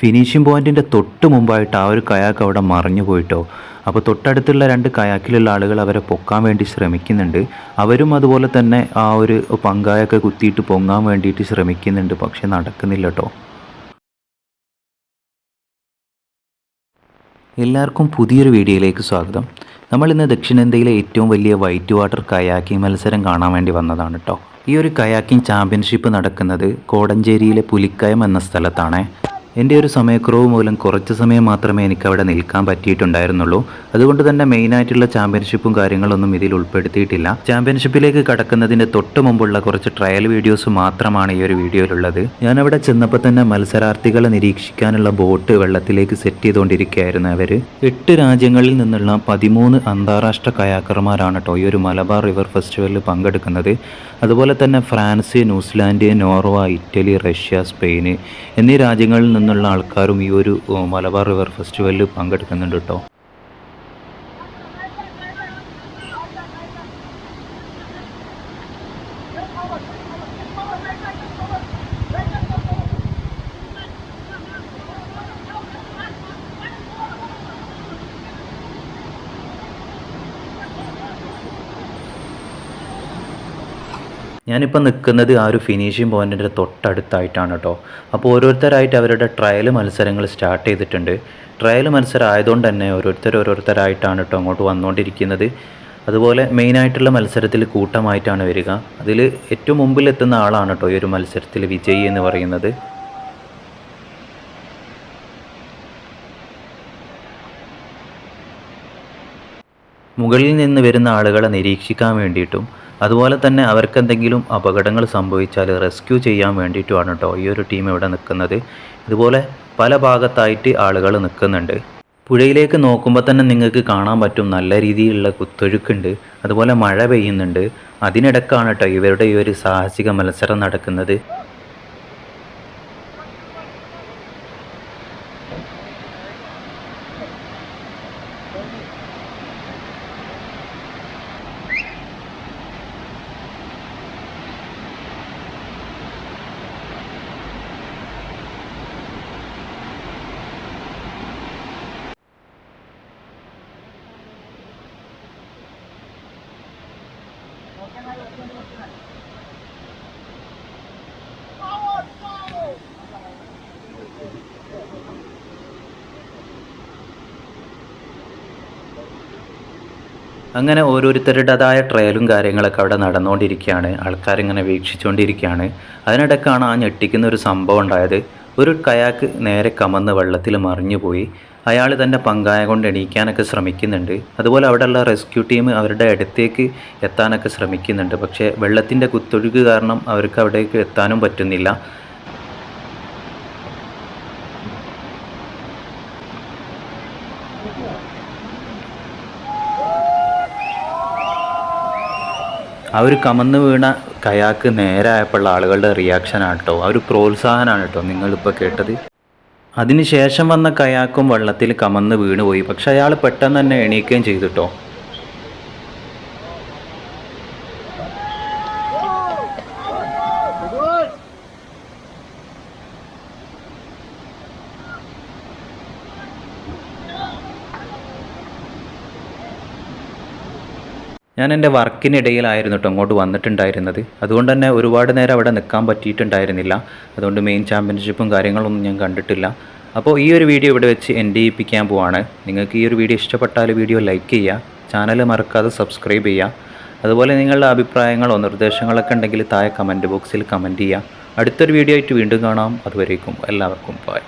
Finishing പോയിന്റിന്റെ തൊട്ട് മുമ്പായിട്ട് ആ ഒരു കയാക്ക് അവിടെ മറിഞ്ഞു പോയിട്ടോ. അപ്പോൾ തൊട്ടടുത്തുള്ള രണ്ട് കയാക്കിലുള്ള ആളുകൾ അവരെ പൊക്കാൻ വേണ്ടി ശ്രമിക്കുന്നുണ്ട്. അവരും അതുപോലെ തന്നെ ആ ഒരു പങ്കായൊക്കെ കുത്തിയിട്ട് പൊങ്ങാൻ വേണ്ടിയിട്ട് ശ്രമിക്കുന്നുണ്ട്. പക്ഷെ നടക്കുന്നില്ല കേട്ടോ എല്ലാവർക്കും പുതിയൊരു വീഡിയോയിലേക്ക് സ്വാഗതം. നമ്മൾ ഇന്ന് ദക്ഷിണേന്ത്യയിലെ ഏറ്റവും വലിയ വൈറ്റ് വാട്ടർ കയാക്കിംഗ് മത്സരം കാണാൻ വേണ്ടി വന്നതാണ് കേട്ടോ ഈ ഒരു കയാക്കിംഗ് ചാമ്പ്യൻഷിപ്പ് നടക്കുന്നത് കോടഞ്ചേരിയിലെ പുലിക്കയം എന്ന സ്ഥലത്താണ്. എന്റെ ഒരു സമയക്കുറവ് മൂലം കുറച്ച് സമയം മാത്രമേ എനിക്ക് അവിടെ നിൽക്കാൻ പറ്റിയിട്ടുണ്ടായിരുന്നുള്ളൂ. അതുകൊണ്ട് തന്നെ മെയിനായിട്ടുള്ള ചാമ്പ്യൻഷിപ്പും കാര്യങ്ങളൊന്നും ഇതിൽ ഉൾപ്പെടുത്തിയിട്ടില്ല. ചാമ്പ്യൻഷിപ്പിലേക്ക് കടക്കുന്നതിന്റെ തൊട്ട് മുമ്പുള്ള കുറച്ച് ട്രയൽ വീഡിയോസ് മാത്രമാണ് ഈ ഒരു വീഡിയോയിലുള്ളത്. ഞാൻ അവിടെ ചെന്നപ്പോൾ തന്നെ മത്സരാർത്ഥികളെ നിരീക്ഷിക്കാനുള്ള ബോട്ട് വെള്ളത്തിലേക്ക് സെറ്റ് ചെയ്തുകൊണ്ടിരിക്കുകയായിരുന്നു അവർ എട്ട് രാജ്യങ്ങളിൽ നിന്നുള്ള പതിമൂന്ന് അന്താരാഷ്ട്ര കയാക്കർമാരാണ് കേട്ടോ ഈ ഒരു മലബാർ റിവർ ഫെസ്റ്റിവലിൽ പങ്കെടുക്കുന്നത്. അതുപോലെ തന്നെ France New Zealand Norway Italy Russia Spain എന്നീ രാജ്യങ്ങളിൽ നിന്നുള്ള ആൾക്കാരും ഈ ഒരു മലബാർ റിവർ ഫെസ്റ്റിവലിൽ പങ്കെടുക്കുന്നുണ്ട് കേട്ടോ. ഞാനിപ്പോൾ നിൽക്കുന്നത് ആ ഒരു ഫിനിഷിംഗ് പോയിന്റിന്റെ തൊട്ടടുത്തായിട്ടാണ് കേട്ടോ അപ്പോൾ ഓരോരുത്തരായിട്ട് അവരുടെ ട്രയൽ മത്സരങ്ങൾ സ്റ്റാർട്ട് ചെയ്തിട്ടുണ്ട്. ട്രയൽ മത്സരം ആയതുകൊണ്ട് തന്നെ ഓരോരുത്തർ ഓരോരുത്തരായിട്ടാണ് കേട്ടോ അങ്ങോട്ട് വന്നുകൊണ്ടിരിക്കുന്നത്. അതുപോലെ മെയിനായിട്ടുള്ള മത്സരത്തിൽ കൂട്ടമായിട്ടാണ് വരിക. അതിൽ ഏറ്റവും മുമ്പിൽ എത്തുന്ന ആളാണ് കേട്ടോ ഈ ഒരു മത്സരത്തിൽ വിജയി എന്ന് പറയുന്നത്. മുകളിൽ നിന്ന് വരുന്ന ആളുകളെ നിരീക്ഷിക്കാൻ വേണ്ടിയിട്ടും അതുപോലെ തന്നെ അവർക്ക് എന്തെങ്കിലും അപകടങ്ങൾ സംഭവിച്ചാൽ റെസ്ക്യൂ ചെയ്യാൻ വേണ്ടിയിട്ടുമാണ് കേട്ടോ ഈ ഒരു ടീം ഇവിടെ നിൽക്കുന്നത്. ഇതുപോലെ പല ഭാഗത്തായിട്ട് ആളുകൾ നിൽക്കുന്നുണ്ട്. പുഴയിലേക്ക് നോക്കുമ്പോൾ തന്നെ നിങ്ങൾക്ക് കാണാൻ പറ്റും നല്ല രീതിയിലുള്ള കുത്തൊഴുക്കുണ്ട്. അതുപോലെ മഴ പെയ്യുന്നുണ്ട്. അതിനിടക്കാണ് കേട്ടോ ഇവരുടെ ഈ ഒരു സാഹസിക മത്സരം നടക്കുന്നത്. അങ്ങനെ ഓരോരുത്തരുടേതായ ട്രയലും കാര്യങ്ങളൊക്കെ അവിടെ നടന്നുകൊണ്ടിരിക്കുകയാണ്. ആൾക്കാരിങ്ങനെ വീക്ഷിച്ചുകൊണ്ടിരിക്കുകയാണ്. അതിനിടയ്ക്കാണ് ആ ഞെട്ടിക്കുന്ന ഒരു സംഭവം ഉണ്ടായത്. ഒരു കയാക്ക് നേരെ കമന്ന് വെള്ളത്തിൽ മറിഞ്ഞുപോയി. അയാൾ തന്റെ പങ്കായ കൊണ്ട് എണീക്കാനൊക്കെ ശ്രമിക്കുന്നുണ്ട്. അതുപോലെ അവിടെയുള്ള റെസ്ക്യൂ ടീം അവരുടെ അടുത്തേക്ക് എത്താനൊക്കെ ശ്രമിക്കുന്നുണ്ട്. പക്ഷേ വെള്ളത്തിന്റെ കുത്തൊഴുക്ക് കാരണം അവർക്ക് അവിടേക്ക് എത്താനും പറ്റുന്നില്ല. ആ ഒരു കമന്ന് വീണ കയാക്ക് നേരായപ്പോഴുള്ള ആളുകളുടെ റിയാക്ഷനാണ് കേട്ടോ ആ ഒരു പ്രോത്സാഹനമാണ് കേട്ടോ നിങ്ങളിപ്പോൾ കേട്ടത്. അതിനുശേഷം വന്ന കയാക്കും വള്ളത്തിൽ കമന്ന് വീണുപോയി. പക്ഷെ അയാൾ പെട്ടെന്ന് തന്നെ എണീക്കുകയും ചെയ്തു കേട്ടോ ഞാൻ എന്റെ വർക്കിനിടയിലായിരുന്നു കേട്ടോ അങ്ങോട്ട് വന്നിട്ടുണ്ടായിരുന്നത്. അതുകൊണ്ട് തന്നെ ഒരുപാട് നേരം അവിടെ നിൽക്കാൻ പറ്റിയിട്ടുണ്ടായിരുന്നില്ല. അതുകൊണ്ട് മെയിൻ ചാമ്പ്യൻഷിപ്പും കാര്യങ്ങളൊന്നും ഞാൻ കണ്ടിട്ടില്ല. അപ്പോൾ ഈ ഒരു വീഡിയോ ഇവിടെ വെച്ച് എന്റെ ചെയ്യിപ്പിക്കാൻ പോവാണ്. നിങ്ങൾക്ക് ഈ ഒരു വീഡിയോ ഇഷ്ടപ്പെട്ടാൽ വീഡിയോ ലൈക്ക് ചെയ്യുക. ചാനൽ മറക്കാതെ സബ്സ്ക്രൈബ് ചെയ്യുക. അതുപോലെ നിങ്ങളുടെ അഭിപ്രായങ്ങളോ നിർദ്ദേശങ്ങളൊക്കെ ഉണ്ടെങ്കിൽ താഴെ കമന്റ് ബോക്സിൽ കമന്റ് ചെയ്യുക. അടുത്തൊരു വീഡിയോ ആയിട്ട് വീണ്ടും കാണാം. അതുവരേക്കും എല്ലാവർക്കും ബൈ